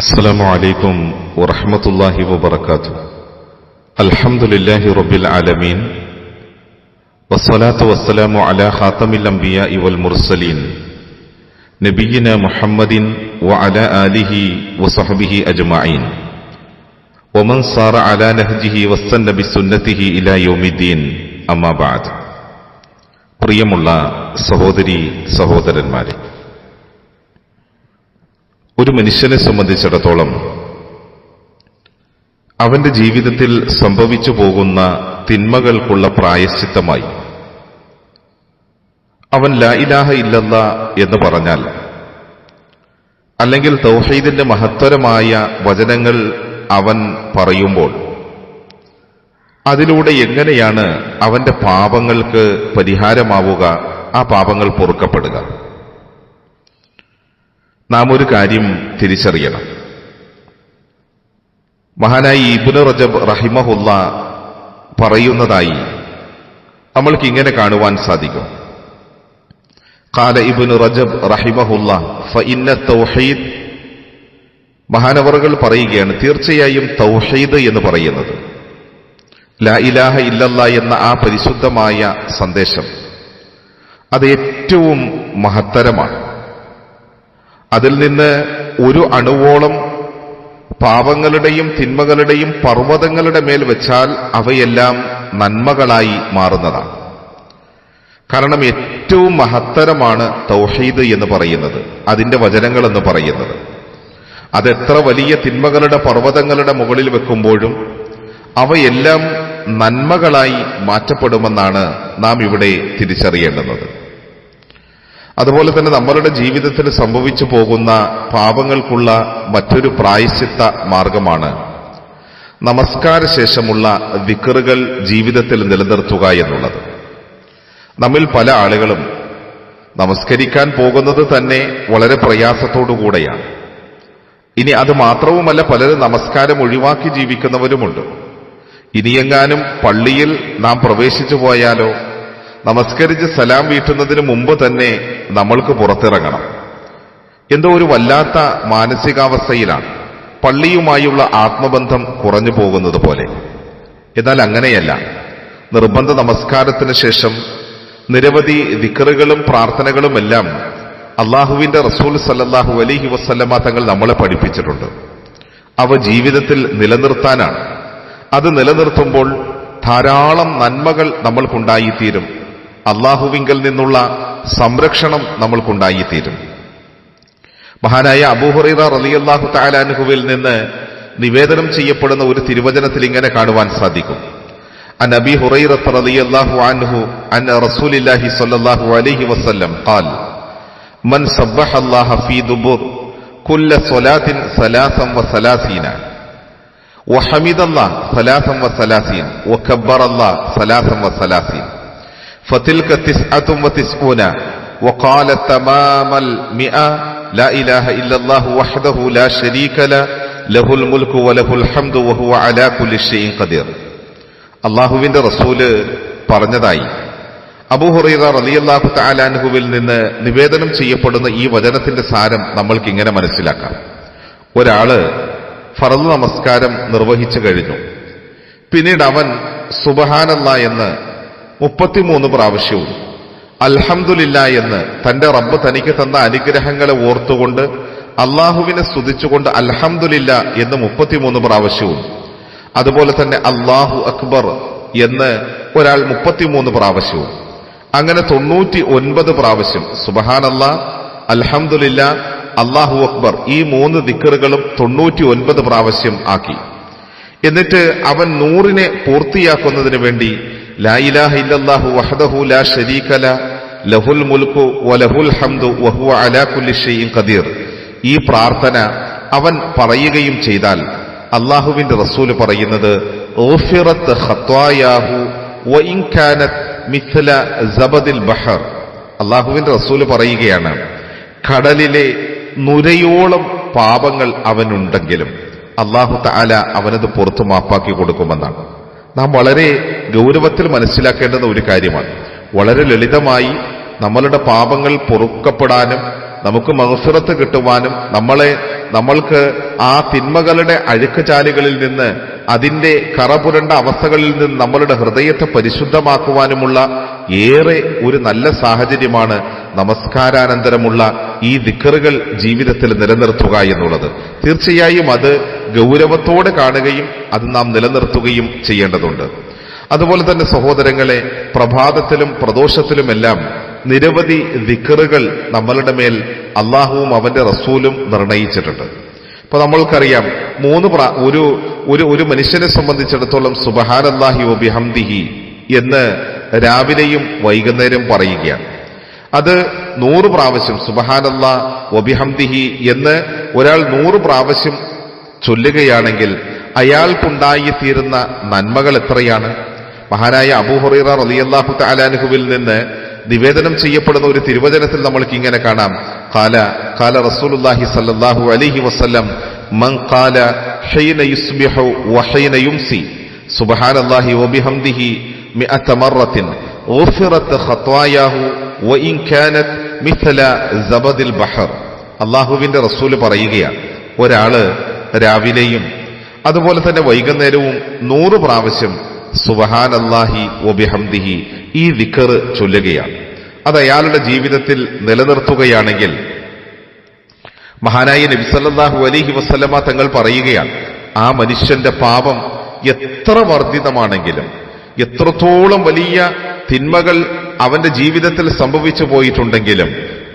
السلام عليكم ورحمة الله وبركاته الحمد لله رب العالمين والصلاة والسلام على خاتم الأنبياء والمرسلين نبينا محمد وعلى آله وصحبه أجمعين ومن صار على نهجه واستنى بسنته إلى يوم الدين أما بعد പ്രിയമുള്ള സഹോദരി സഹോദരന്മാരെ ഒരു മനുഷ്യനെ സംബന്ധിച്ചിടത്തോളം അവന്റെ ജീവിതത്തിൽ സംഭവിച്ചു പോകുന്ന തിന്മകൾക്കുള്ള പ്രായശ്ചിത്തമായി അവൻ ലാ ഇലാഹ എന്ന് പറഞ്ഞാൽ അല്ലെങ്കിൽ തൗഹീദിന്റെ മഹത്തരമായ വചനങ്ങൾ അവൻ പറയുമ്പോൾ അതിലൂടെ എങ്ങനെയാണ് അവന്റെ പാപങ്ങൾക്ക് പരിഹാരമാവുക ആ പാപങ്ങൾ പൊറുക്കപ്പെടുക? നാം ഒരു കാര്യം തിരിച്ചറിയണം. മഹാനായി ഇബ്നു റജബ് റഹിമഹുല്ല പറയുന്നതായി നമ്മൾക്ക് ഇങ്ങനെ കാണുവാൻ സാധിക്കും. കാല ഇബ്നു റജബ് റഹിമഹുല്ല തൗഹീദ് മഹാനവറുകൾ പറയുകയാണ് തീർച്ചയായും തൗഹീദ് എന്ന് പറയുന്നത്. ലാ ഇലാഹ ഇല്ലല്ല എന്ന ആ പരിശുദ്ധമായ സന്ദേശം അത് ഏറ്റവും മഹത്തരമാണ്. അതിൽ നിന്ന് ഒരു അണുവോളം പാപങ്ങളുടെയും തിന്മകളുടെയും പർവതങ്ങളുടെ മേൽ വെച്ചാൽ അവയെല്ലാം നന്മകളായി മാറുന്നതാണ്. കാരണം ഏറ്റവും മഹത്തരമാണ് തൗഹീദ് എന്ന് പറയുന്നത് അതിന്റെ വചനങ്ങൾ എന്ന് പറയുന്നത്. അതെത്ര വലിയ തിന്മകളുടെ പർവതങ്ങളുടെ മുകളിൽ വെക്കുമ്പോഴും അവയെല്ലാം നന്മകളായി മാറ്റപ്പെടുമെന്നാണ് നാം ഇവിടെ തിരിച്ചറിയേണ്ടുന്നത്. അതുപോലെ തന്നെ നമ്മളുടെ ജീവിതത്തിൽ സംഭവിച്ചു പോകുന്ന പാപങ്ങൾക്കുള്ള മറ്റൊരു പ്രായശ്ചിത്ത മാർഗമാണ് നമസ്കാര ശേഷമുള്ള വിക്കറുകൾ ജീവിതത്തിൽ നിലനിർത്തുക എന്നുള്ളത്. നമ്മിൽ പല ആളുകളും നമസ്കരിക്കാൻ പോകുന്നത് തന്നെ വളരെ പ്രയാസത്തോടുകൂടെയാണ് ഇനി അത് മാത്രവുമല്ല പലരും നമസ്കാരം ഒഴിവാക്കി ജീവിക്കുന്നവരുമുണ്ട്. ഇനിയെങ്ങാനും പള്ളിയിൽ നാം പ്രവേശിച്ചു പോയാലോ നമസ്കരിച്ച് സലാം വീട്ടുന്നതിന് മുമ്പ് തന്നെ നമ്മൾക്ക് പുറത്തിറങ്ങണം. എന്തോ ഒരു വല്ലാത്ത മാനസികാവസ്ഥയിലാണ്. പള്ളിയുമായുള്ള ആത്മബന്ധം കുറഞ്ഞു പോകുന്നത് പോലെ. എന്നാൽ അങ്ങനെയല്ല. നിർബന്ധ നമസ്കാരത്തിന് ശേഷം നിരവധി വിക്രുകളും പ്രാർത്ഥനകളുമെല്ലാം അള്ളാഹുവിന്റെ റസൂൽ സല്ലാഹു അലഹി വസ്ല്ലമ തങ്ങൾ നമ്മളെ പഠിപ്പിച്ചിട്ടുണ്ട്. അവ ജീവിതത്തിൽ നിലനിർത്താനാണ്. അത് നിലനിർത്തുമ്പോൾ ധാരാളം നന്മകൾ നമ്മൾക്കുണ്ടായിത്തീരും. അള്ളാഹുവിങ്കൽ നിന്നുള്ള സംരക്ഷണം നമ്മൾക്കുണ്ടായിത്തീരും മഹാനായ അബൂഹുറൈറ റലിയല്ലാഹു താലാനുഹുവിൽ നിന്ന് നിവേദനം ചെയ്യപ്പെടുന്ന ഒരു തിരുവചനത്തിൽ ഇങ്ങനെ കാണുവാൻ സാധിക്കും عن ابي هريره رضي الله عنه عن رسول الله صلى الله عليه وسلم قال من سبح الله في دبر كل صلاة ثلاثا وثلاثين وحمد الله ثلاثا وثلاثين وكبر الله ثلاثا وثلاثين فتلك تسعة وتسعون وقال تمام المئة لا إله إلا الله وحده لا شريك له له الملك وله الحمد وهو على كل شيء قدير. അള്ളാഹുവിന്റെ റസൂൽ പറഞ്ഞതായി. അബൂഹുറൈറ റലിയല്ലാഹു താലാൻഹുവിൽ നിന്ന് നിവേദനം ചെയ്യപ്പെടുന്ന ഈ വചനത്തിന്റെ സാരം നമ്മൾക്ക് ഇങ്ങനെ മനസ്സിലാക്കാം. ഒരാൾ ഫറദ് നമസ്കാരം നിർവഹിച്ചു കഴിഞ്ഞു. പിന്നീട് അവൻ സുബഹാനല്ല എന്ന് മുപ്പത്തിമൂന്ന് പ്രാവശ്യവും. അൽഹംദുലില്ല എന്ന് തന്റെ റബ്ബ് തനിക്ക് തന്ന അനുഗ്രഹങ്ങളെ ഓർത്തുകൊണ്ട് അള്ളാഹുവിനെ സ്തുതിച്ചുകൊണ്ട് അൽഹംദുലില്ല എന്ന് മുപ്പത്തിമൂന്ന് പ്രാവശ്യവും. അതുപോലെ തന്നെ അള്ളാഹു അക്ബർ എന്ന് ഒരാൾ മുപ്പത്തിമൂന്ന് പ്രാവശ്യവും. അങ്ങനെ തൊണ്ണൂറ്റി ഒൻപത് പ്രാവശ്യം. സുബഹാനല്ല അൽഹംദുലില്ല അള്ളാഹു അക്ബർ ഈ മൂന്ന് ദിക്കറുകളും തൊണ്ണൂറ്റി ഒൻപത് പ്രാവശ്യം ആക്കി. എന്നിട്ട് അവൻ നൂറിനെ പൂർത്തിയാക്കുന്നതിന് വേണ്ടി ലാ ലഹുൽ വലഹുൽ ഹംദു ഈ പ്രാർത്ഥന അവൻ പറയുകയും ചെയ്താൽ അള്ളാഹുവിന്റെ റസൂൽ പറയുന്നത് മിഥ്ല ബഹർ. അള്ളാഹുവിന്റെ റസൂൽ പറയുകയാണ് കടലിലെ നുരയോളം പാപങ്ങൾ അവനുണ്ടെങ്കിലും അള്ളാഹു താല അവനത് പുറത്തു മാപ്പാക്കി കൊടുക്കുമെന്നാണ്. നാം വളരെ ഗൗരവത്തിൽ മനസ്സിലാക്കേണ്ടുന്ന ഒരു കാര്യമാണ്. വളരെ ലളിതമായി നമ്മളുടെ പാപങ്ങൾ പൊറുക്കപ്പെടാനും നമുക്ക് മഹഫിറത്ത് കിട്ടുവാനും നമ്മളെ നമ്മൾക്ക് ആ തിന്മകളുടെ അഴുക്കുചാലുകളിൽ നിന്ന് അതിന്റെ കറപുരണ്ട അവസ്ഥകളിൽ നിന്ന് നമ്മളുടെ ഹൃദയത്തെ പരിശുദ്ധമാക്കുവാനുമുള്ള ഏറെ ഒരു നല്ല സാഹചര്യമാണ് നമസ്കാരാനന്തരമുള്ള ഈ ദിക്കറുകൾ ജീവിതത്തിൽ നിലനിർത്തുക എന്നുള്ളത്. തീർച്ചയായും അത് ഗൗരവത്തോടെ കാണുകയും അത് നാം നിലനിർത്തുകയും ചെയ്യേണ്ടതുണ്ട്. അതുപോലെ തന്നെ സഹോദരങ്ങളെ പ്രഭാതത്തിലും പ്രദോഷത്തിലുമെല്ലാം നിരവധി ദിക്കറുകൾ നമ്മളുടെ മേൽ അള്ളാഹുവും അവന്റെ റസൂലും നിർണയിച്ചിട്ടുണ്ട്. ഇപ്പൊ നമ്മൾക്കറിയാം മൂന്ന് ഒരു ഒരു ഒരു മനുഷ്യനെ സംബന്ധിച്ചിടത്തോളം സുബഹാനല്ലാഹി ഒബിഹംദിഹി എന്ന് രാവിലെയും വൈകുന്നേരം പറയുകയാണ്. അത് നൂറ് പ്രാവശ്യം സുബഹാനല്ല ഒബിഹംദിഹി എന്ന് ഒരാൾ നൂറ് പ്രാവശ്യം ചൊല്ലുകയാണെങ്കിൽ അയാൾക്കുണ്ടായിത്തീരുന്ന നന്മകൾ എത്രയാണ്? മഹാനായ അബൂഹുറൈറ റളിയല്ലാഹു താലാനുഹുവിൽ നിന്ന് നിവേദനം ചെയ്യപ്പെടുന്ന ഒരു തിരുവചനത്തിൽ നമ്മൾക്ക് ഇങ്ങനെ കാണാം. കാല കാല റസൂലുള്ളാഹി സല്ലല്ലാഹു അലൈഹി വസല്ലം മൻ ഖാല ഹൈന യുസ്ബിഹു വഹൈന യുംസി സുബ്ഹാനല്ലാഹി വബിഹംദിഹി മിഅത ഗുഫിറത് വ മിഥല ബഹർ. അള്ളാഹുവിന്റെ റസൂൽ പറയുകയാണ് ഒരാൾ രാവിലെയും അതുപോലെ തന്നെ വൈകുന്നേരവും നൂറ് പ്രാവശ്യം സുബഹാൻ അള്ളാഹി ഒബിഹംദിഹി ഈ വിക്കർ ചൊല്ലുകയാണ്. അത് അയാളുടെ ജീവിതത്തിൽ നിലനിർത്തുകയാണെങ്കിൽ മഹാനായ നബിസല്ലാഹു അലൈഹി വസ്ലമ തങ്ങൾ പറയുകയാണ് ആ മനുഷ്യന്റെ പാപം എത്ര വർദ്ധിതമാണെങ്കിലും എത്രത്തോളം വലിയ തിന്മകൾ അവന്റെ ജീവിതത്തിൽ സംഭവിച്ചു പോയിട്ടുണ്ടെങ്കിലും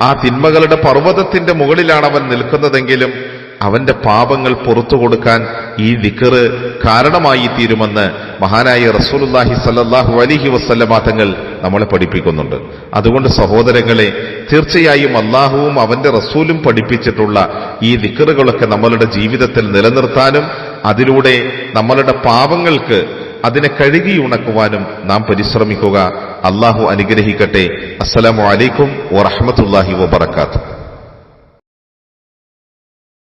ആ തിന്മകളുടെ പർവതത്തിന്റെ മുകളിലാണ് അവൻ നിൽക്കുന്നതെങ്കിലും അവന്റെ പാപങ്ങൾ പുറത്തു കൊടുക്കാൻ ഈ ദിക്കറ് കാരണമായി തീരുമെന്ന് മഹാനായ റസൂലുല്ലാഹി സല്ലാഹു അലിഹി വസല്ലമ തങ്ങൾ നമ്മളെ പഠിപ്പിക്കുന്നുണ്ട്. അതുകൊണ്ട് സഹോദരങ്ങളെ തീർച്ചയായും അള്ളാഹുവും അവന്റെ റസൂലും പഠിപ്പിച്ചിട്ടുള്ള ഈ ദിക്കറുകളൊക്കെ നമ്മളുടെ ജീവിതത്തിൽ നിലനിർത്താനും അതിലൂടെ നമ്മളുടെ പാപങ്ങൾക്ക് അതിനെ കഴുകി കഴുകിയുണക്കുവാനും നാം പരിശ്രമിക്കുക. അള്ളാഹു അനുഗ്രഹിക്കട്ടെ. അസ്സലാമു അലൈക്കും വറഹമത്തല്ലാഹി വബർക്കാത്തു